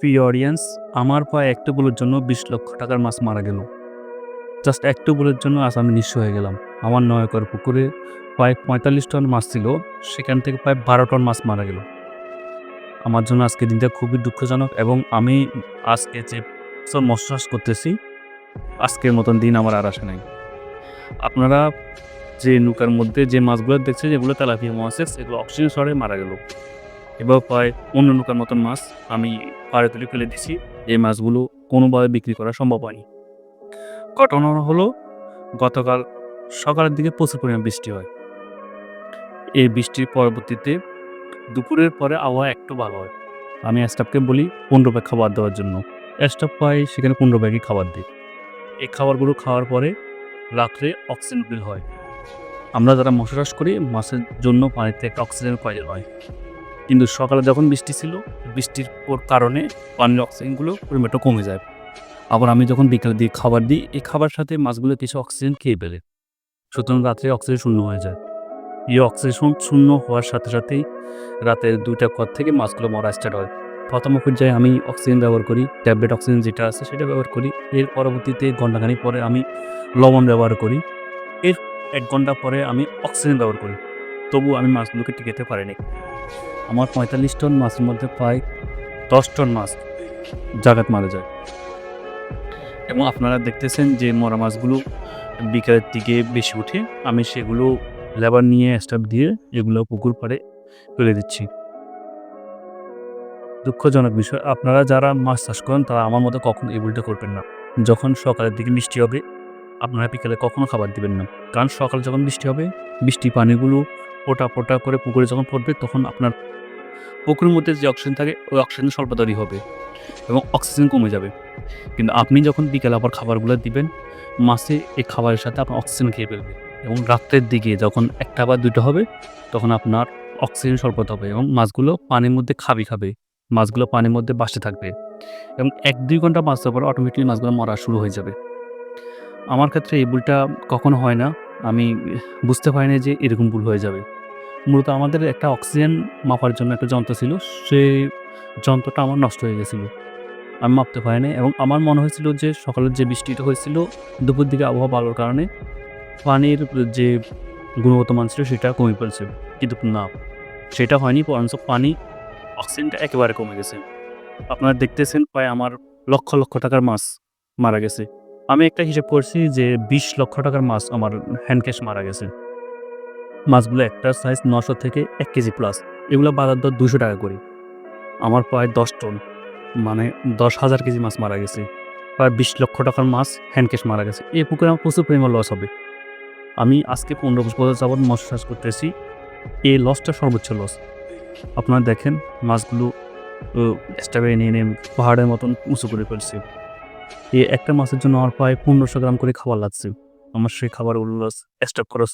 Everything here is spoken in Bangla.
প্রিয় অডিয়েন্স আমার প্রায় একটা বুলের জন্য বিশ লক্ষ টাকার মাছ মারা গেল। জাস্ট একটা বুলের জন্য আজ আমি নিঃস্ব হয়ে গেলাম। আমার নয়কর পুকুরে প্রায় পঁয়তাল্লিশ টন মাছ ছিল, সেখান থেকে প্রায় বারো টন মাছ মারা গেল। আমার জন্য আজকে দিনটা খুবই দুঃখজনক এবং আমি আজকে যে চাষ করতেছি, আজকের মতন দিন আমার আর আসে নাই। আপনারা যে নৌকার মধ্যে যে মাছগুলো দেখছে যেগুলো তেলাপিয়া মাছ আছে সেগুলো অক্সিজেন সরে মারা গেল। এবার প্রায় অন্য নৌকার মতন মাছ আমি পাড়ে তুলে ফেলে দিছি। এই মাছগুলো কোনোভাবে বিক্রি করা সম্ভব হয়নি। ঘটনা হলো, গতকাল সকালের দিকে প্রচুর পরিমাণ বৃষ্টি হয়। এই বৃষ্টির পরবর্তীতে দুপুরের পরে আবহাওয়া একটু ভালো হয়। আমি স্টাফকে বলি, পনেরো ব্যাগ খাবার দেওয়ার জন্য। স্টাফ পাই সেখানে পনেরো ব্যাগই খাবার দিই এই খাবারগুলো খাওয়ার পরে রাত্রে অক্সিজেন বিল হয়। আমরা যারা মশা চাষ করি, মাছের জন্য পানিতে একটা অক্সিজেন প্রয়োজন হয়? কিন্তু সকালে যখন বৃষ্টি ছিল, বৃষ্টির কারণে পানির অক্সিজেনগুলো পরিমাণটা কমে যায়। আবার আমি যখন বিকালের দিকে খাবার দিই, এই খাবার সাথে মাছগুলো কিছু অক্সিজেন খেয়ে ফেলে। সুতরাং রাত্রে অক্সিজেন শূন্য হয়ে যায়। এই অক্সিজেন শূন্য হওয়ার সাথে সাথেই রাতের দুইটা পর থেকে মাছগুলো মরা স্টার্ট হয়। প্রথম পর্যায়ে আমি অক্সিজেন ব্যবহার করি, ট্যাবলেট অক্সিজেন যেটা আছে সেটা ব্যবহার করি। এর পরবর্তীতে ঘন্টাখানি পরে আমি লবণ ব্যবহার করি। এর এক ঘণ্টা পরে আমি অক্সিজেন ব্যবহার করি। তবু আমি মাছগুলোকে টিকেতে পারিনি। আমার পঁয়তাল্লিশ টন মাছের মধ্যে প্রায় দশ টন মাছ জাগাত মারা যায়। এবং আপনারা দেখতেছেন যে মরা মাছগুলো বিকালের দিকে বেশি উঠে আমি সেগুলো লেবার নিয়ে স্টাফ দিয়ে এগুলো পুকুর পাড়ে ফেলে দিচ্ছি। দুঃখজনক বিষয়, আপনারা যারা মাছ চাষ করেন তারা আমার মতো কখনো এই ভুলটা করবেন না। যখন সকালের দিকে বৃষ্টি হবে, আপনারা বিকালে কখনো খাবার দিবেন না। কারণ সকালে যখন বৃষ্টি হবে বৃষ্টি পানিগুলো ফোটা ফোটা করে পুকুরে যখন পড়বে, তখন আপনার পুকুরের মধ্যে যে অক্সিজেন থাকে, ওই অক্সিজেন স্বল্পতারই হবে এবং অক্সিজেন কমে যাবে। কিন্তু আপনি যখন বিকেলে আবার খাবারগুলো দিবেন মাছে এই খাবারের সাথে আপনার অক্সিজেন খেয়ে ফেলবে এবং রাত্রের দিকে যখন একটা বা দুটো হবে, তখন আপনার অক্সিজেন স্বল্পতা হবে এবং মাছগুলো পানির মধ্যে খাবি খাবে, মাছগুলো পানির মধ্যে বাসতে থাকবে এবং এক দুই ঘণ্টা বাঁচতে পর অটোমেটিকলি মাছগুলো মরা শুরু হয়ে যাবে। আমার ক্ষেত্রে এই ভুলটা কখনো হয় না। আমি বুঝতে পারিনি যে এরকম ভুল হয়ে যাবে। মূলত আমাদের একটা অক্সিজেন মাপার জন্য একটা যন্ত্র ছিল। সেই যন্ত্রটা আমার নষ্ট হয়ে গেছিল। আমি মাপতে পারিনি এবং আমার মনে হয়েছিল যে সকালের যে বৃষ্টিটা হয়েছিল, দুপুর দিকে আবহাওয়া ভালোর কারণে পানির যে গুণগত মান ছিল সেটা কমে পড়েছে। কিন্তু না, সেটা হয়নি, বরঞ্চ পানি, অক্সিজেনটা একেবারে কমে গেছে। আপনারা দেখতেছেন প্রায় আমার লক্ষ লক্ষ টাকার মাছ মারা গেছে। আমি একটা হিসেব করছি যে বিশ লক্ষ টাকার মাছ আমার হ্যান্ড ক্যাশ মারা গেছে। মাছগুলো একটা সাইজ নশো থেকে এক কেজি প্লাস এগুলো বাজার দর দুশো টাকা করে। আমার প্রায় দশ টন মানে দশ হাজার কেজি মাছ মারা গেছে। প্রায় বিশ লক্ষ টাকার মাছ হ্যান্ড ক্যাশ মারা গেছে। এই পুকুরে আমার প্রচুর পরিমাণ লস হবে। আমি আজকে পনেরো বছর যাবৎ মৎস্য চাষ করতেছি। এই লসটা সর্বোচ্চ লস আপনারা দেখেন, মাছগুলো স্টাবে নিয়ে নিয়ে পাহাড়ের মতন উঁচু করে ফেলছে। এই একটা মাছের জন্য আমার প্রায় পনেরোশো গ্রাম করে খাবার লাগছে। আমার সেই খাবার উল্লাস স্টাফ খরচ